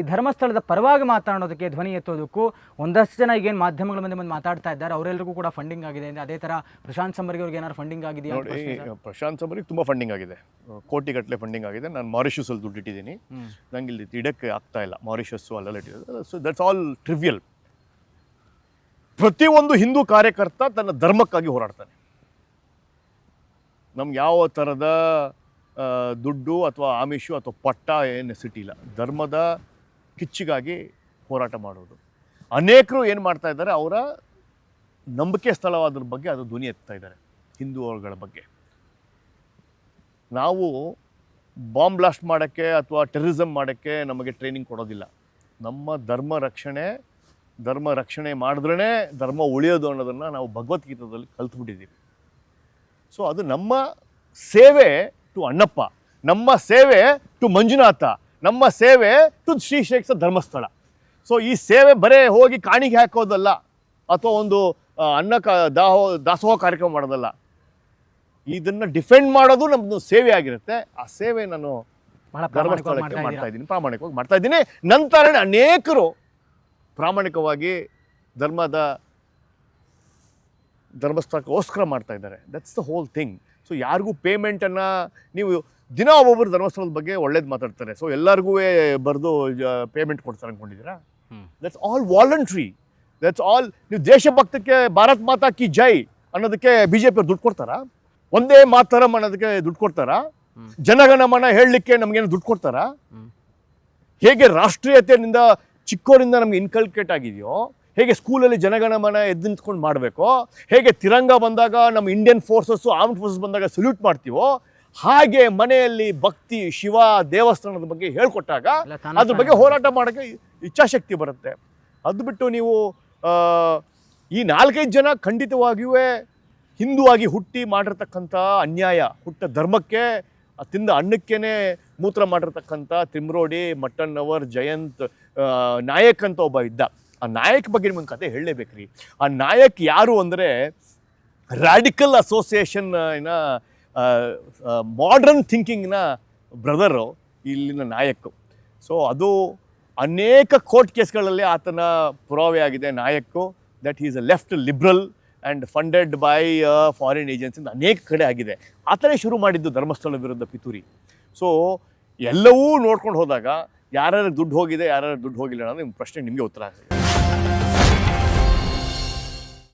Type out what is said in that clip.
ಈ ಧರ್ಮಸ್ಥಳದ ಪರವಾಗಿ ಮಾತಾಡೋದಕ್ಕೆ ಧ್ವನಿ ಎತ್ತೋದಕ್ಕೂ ಒಂದಷ್ಟು ಜನ ಈಗೇನು ಮಾಧ್ಯಮಗಳ ಮುಂದೆ ಬಂದು ಮಾತಾಡ್ತಾ ಇದ್ದಾರೆ. ಅವರೆಲ್ಲರಿಗೂ ಕೂಡ ಫಂಡಿಂಗ್ ಆಗಿದೆ. ಅಂದ್ರೆ ಅದೇ ಥರ ಪ್ರಶಾಂತ್ ಸಂಬರ್ಗಿ ಅವ್ರಿಗೆ ಏನಾದ್ರು ಫಂಡಿಂಗ್ ಆಗಿದೆಯಾ ಸರ್. ಪ್ರಶಾಂತ್ ಸಂಬರಿಗೆ ತುಂಬ ಫಂಡಿಂಗ್ ಆಗಿದೆ. ಕೋಟಿಗಟ್ಟಲೆ ಫಂಡಿಂಗ್ ಆಗಿದೆ. ನಾನು ಮಾರಿಷಸಲ್ಲಿ ದುಡ್ಡು ಇಟ್ಟಿದ್ದೀನಿ. ನಂಗೆ ಇಲ್ಲಿ ಇಡಕ್ಕೆ ಆಗ್ತಾ ಇಲ್ಲ. ಮಾರಿಷಸ್ಸು ಅಲ್ಲೆಲ್ಲ ಇಟ್ಟಿದ್ದಾರೆ ಸೊ ದಟ್ಸ್ ಆಲ್ ಟ್ರಿವಿಯಲ್ ಪ್ರತಿಯೊಂದು ಹಿಂದೂ ಕಾರ್ಯಕರ್ತ ತನ್ನ ಧರ್ಮಕ್ಕಾಗಿ ಹೋರಾಡ್ತಾನೆ. ನಮ್ಗೆ ಯಾವ ಥರದ ದುಡ್ಡು ಅಥವಾ ಆಮಿಷು ಅಥವಾ ಪಟ್ಟ ಏನು ಇಲ್ಲ. ಧರ್ಮದ ಕಿಚ್ಚಿಗಾಗಿ ಹೋರಾಟ ಮಾಡೋದು ಅನೇಕರು ಏನು ಮಾಡ್ತಾ ಇದ್ದಾರೆ, ಅವರ ನಂಬಿಕೆ ಸ್ಥಳವಾದ್ರ ಬಗ್ಗೆ ಅದು ಧ್ವನಿ ಎತ್ತಾ ಇದ್ದಾರೆ ಹಿಂದೂಗಳ ಬಗ್ಗೆ. ನಾವು ಬಾಂಬ್ ಬ್ಲಾಸ್ಟ್ ಮಾಡೋಕ್ಕೆ ಅಥವಾ ಟೆರರಿಸಮ್ ಮಾಡೋಕ್ಕೆ ನಮಗೆ ಟ್ರೈನಿಂಗ್ ಕೊಡೋದಿಲ್ಲ. ನಮ್ಮ ಧರ್ಮ ರಕ್ಷಣೆ ಧರ್ಮ ರಕ್ಷಣೆ ಮಾಡಿದ್ರೇ ಧರ್ಮ ಉಳಿಯೋದು ಅನ್ನೋದನ್ನು ನಾವು ಭಗವದ್ಗೀತದಲ್ಲಿ ಕಲ್ತ್ಬಿಟ್ಟಿದ್ದೀವಿ. ಸೊ ಅದು ನಮ್ಮ ಸೇವೆ ಟು ಅಣ್ಣಪ್ಪ ನಮ್ಮ ಸೇವೆ ಟು ಮಂಜುನಾಥ ನಮ್ಮ ಸೇವೆ ಟು ಶ್ರೀಶೇಖರ ಧರ್ಮಸ್ಥಳ. ಸೊ ಈ ಸೇವೆ ಬರೇ ಹೋಗಿ ಕಾಣಿಗೆ ಹಾಕೋದಲ್ಲ ಅಥವಾ ಒಂದು ಅನ್ನ ಕ ದಾಹೋ ದಾಸೋಹ ಕಾರ್ಯಕ್ರಮ ಮಾಡೋದಲ್ಲ. ಇದನ್ನು ಡಿಫೆಂಡ್ ಮಾಡೋದು ನಮ್ಮದು ಸೇವೆ ಆಗಿರುತ್ತೆ. ಆ ಸೇವೆ ನಾನು ಧರ್ಮಸ್ಥಳಕ್ಕೆ ಮಾಡ್ತಾ ಮಾಡ್ತಾ ಇದ್ದೀನಿ ಪ್ರಾಮಾಣಿಕವಾಗಿ ಮಾಡ್ತಾ ಇದ್ದೀನಿ. ನಂತರ ಅನೇಕರು ಪ್ರಾಮಾಣಿಕವಾಗಿ ಧರ್ಮದ ಧರ್ಮಸ್ಥಳಕ್ಕೋಸ್ಕರ ಮಾಡ್ತಾ ಇದ್ದಾರೆ. That's the whole thing so ಯಾರಿಗೂ ಪೇಮೆಂಟನ್ನು ನೀವು ದಿನ ಒಬ್ಬೊಬ್ಬರು ಧರ್ಮಸ್ಥಳದ ಬಗ್ಗೆ ಒಳ್ಳೇದು ಮಾತಾಡ್ತಾರೆ. ಸೊ ಎಲ್ಲರಿಗೂ ಬರೆದು ಪೇಮೆಂಟ್ ಕೊಡ್ತಾರೆ ಅಂದ್ಕೊಂಡಿದ್ದೀರಾ. That's all voluntary that's all ನೀವು ದೇಶಭಕ್ತಕ್ಕೆ ಭಾರತ್ ಮಾತಾ ಕಿ ಜೈ ಅನ್ನೋದಕ್ಕೆ ಬಿ ಜೆ ಪಿ ದುಡ್ಡು ಕೊಡ್ತಾರಾ? ಒಂದೇ ಮಾತರಂ ಅನ್ನೋದಕ್ಕೆ ದುಡ್ಡು ಕೊಡ್ತಾರಾ. ಜನಗಣಮನ ಹೇಳಲಿಕ್ಕೆ ನಮಗೇನು ದುಡ್ಡು ಕೊಡ್ತಾರಾ? ಹೇಗೆ ರಾಷ್ಟ್ರೀಯತೆಯಿಂದ ಚಿಕ್ಕೋರಿಂದ ನಮ್ಗೆ ಇನ್ಕಲ್ಕೇಟ್ ಆಗಿದೆಯೋ ಹೇಗೆ ಸ್ಕೂಲಲ್ಲಿ ಜನಗಣಮನ ಎದ್ದು ನಿಂತ್ಕೊಂಡು ಮಾಡಬೇಕು ಹೇಗೆ ತಿರಂಗ ಬಂದಾಗ ನಮ್ಮ ಇಂಡಿಯನ್ ಫೋರ್ಸಸ್ಸು ಆರ್ಮ್ಡ್ ಫೋರ್ಸಸ್ ಬಂದಾಗ ಸಲ್ಯೂಟ್ ಮಾಡ್ತೀವೋ ಹಾಗೆ ಮನೆಯಲ್ಲಿ ಭಕ್ತಿ ಶಿವ ದೇವಸ್ಥಾನದ ಬಗ್ಗೆ ಹೇಳ್ಕೊಟ್ಟಾಗ ಅದ್ರ ಬಗ್ಗೆ ಹೋರಾಟ ಮಾಡೋಕ್ಕೆ ಇಚ್ಛಾಶಕ್ತಿ ಬರುತ್ತೆ. ಅದು ಬಿಟ್ಟು ನೀವು ಈ ನಾಲ್ಕೈದು ಜನ ಖಂಡಿತವಾಗಿಯೂ ಹಿಂದೂ ಆಗಿ ಹುಟ್ಟಿ ಮಾಡಿರ್ತಕ್ಕಂಥ ಅನ್ಯಾಯ ಹುಟ್ಟ ಧರ್ಮಕ್ಕೆ ತಿಂದ ಅನ್ನಕ್ಕೇ ಮೂತ್ರ ಮಾಡಿರ್ತಕ್ಕಂಥ ತಿಮ್ರೋಡಿ ಮಟ್ಟಣ್ಣವರ್ ಜಯಂತ್ ನಾಯಕ್ ಅಂತ ಒಬ್ಬ ಇದ್ದ. ಆ ನಾಯಕ ಬಗ್ಗೆ ನಿಮ್ಗೆ ಕತೆ ಹೇಳಲೇಬೇಕ್ರಿ. ಆ ನಾಯಕ್ ಯಾರು ಅಂದರೆ ರ್ಯಾಡಿಕಲ್ ಅಸೋಸಿಯೇಷನ್ ಇನ ಮಾಡ್ರನ್ ಥಿಂಕಿಂಗ್ನ ಬ್ರದರು ಇಲ್ಲಿನ ನಾಯಕ್. ಸೊ ಅದು ಅನೇಕ ಕೋರ್ಟ್ ಕೇಸ್ಗಳಲ್ಲಿ ಆತನ ಪುರಾವೆ ಆಗಿದೆ, Nayak that is a left liberal and funded by foreign agency ಅನೇಕ ಕಡೆ ಆಗಿದೆ. ಆತನೇ ಶುರು ಮಾಡಿದ್ದು ಧರ್ಮಸ್ಥಳ ವಿರುದ್ಧ ಪಿತೂರಿ. ಸೊ ಎಲ್ಲವೂ ನೋಡ್ಕೊಂಡು ಹೋದಾಗ ಯಾರ್ಯಾರು ದುಡ್ಡು ಹೋಗಿದೆ ಯಾರ್ಯಾರು ದುಡ್ಡು ಹೋಗಿಲ್ಲ ಅನ್ನೋದು ನಿಮ್ಮ ಪ್ರಶ್ನೆ, ನಿಮಗೆ ಉತ್ತರ ಆಗಿದೆ